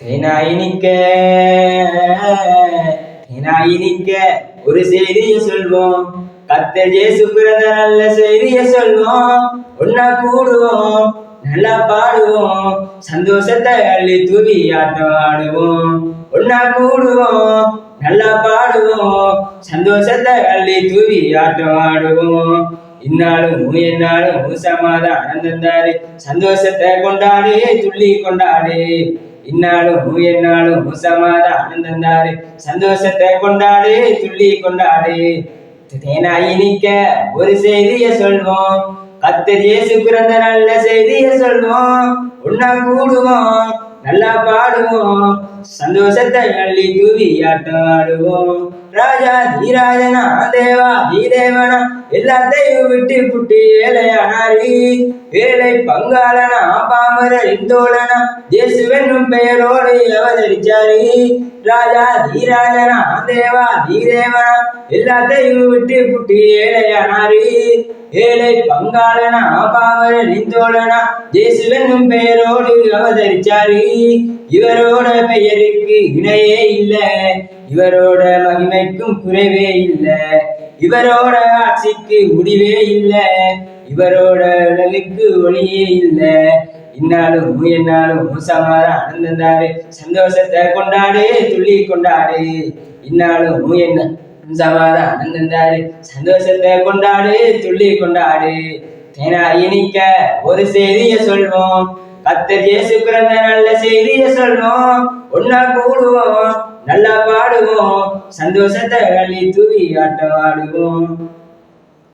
தேனாய் நிக்க தேனாய் நிக்க ஒரு செய்திய சொல்வோம். கத்தர் ஜேசு பிறந்த நல்ல செய்திய சொல்வோம். ஒன்னா கூடுவோம் நல்லா பாடுவோம். சந்தோஷத்தை அள்ளி தூவி ஆட்டம் ஆடுவோம் ஒன்னா கூடுவோம் நல்லா பாடுவோம். சந்தோஷத்தை அள்ளி தூவி ஆட்டம் ஆடுவோம் இந்நாளும் என்னாலும் சமாதானம் தந்தாரு. சந்தோஷத்தை கொண்டாடு துள்ளி கொண்டாடு. இந்நாளும் என்னாலும் சமாதானம் ஆனந்தந்தாரு சந்தோஷத்தை கொண்டாடு துள்ளி கொண்டாடு. தேனாய் இனிக்க ஒரு செய்திய சொல்வோம். கத்தர் இயேசு பிறந்த நல்ல செய்திய சொல்வோம். உன்னா கூடுவோம். நல்லா பாடுவோம். சந்தோஷத்தை அள்ளி தூவி ஆட்டம் ஆடுவோம் ராஜா தீராஜனா தேவா தீதேவனா எல்லாத்தையும் விட்டு புட்டி ஏழையானாரி வேலை பங்காளனா பாமரர் இந்தோழனா இயேசுவென்னும் பெயரோடு அவதரிச்சாரி. ராஜா தீராஜனா தேவா தீதேவனா எல்லாத்தையும் விட்டு புட்டி ஏழையானாரி ஏழை பங்காளனா பாமரர் இந்தோழனா இயேசுவென்னும் பெயரோடு அவதரிச்சாரி. இவரோட பெயருக்கு இணையே இல்லை. இவரோட மகிமைக்கும் குறைவே இல்லை. இவரோட ஆட்சிக்கு முடிவே இல்லை. இவரோட உலகுக்கு ஒளியே இல்லை. இன்னாலும் என்னாலும் சமாதானம் தந்தாரு சந்தோஷத்தை கொண்டாடு துள்ளி கொண்டாடு. இன்னாலும் என்ன சமாதானம் தந்தாரு சந்தோஷத்தை கொண்டாடு துள்ளி கொண்டாடு. தேனா இனிக்க ஒரு செய்திய சொல்வோம். கத்தர் இயேசு பிறந்த நல்ல செய்திய சொல்வோம் ஒன்னா கூடுவோம் நல்லா பாடுவோம். சந்தோஷத்தை அள்ளி தூவி ஆட்டம் ஆடுவோம்.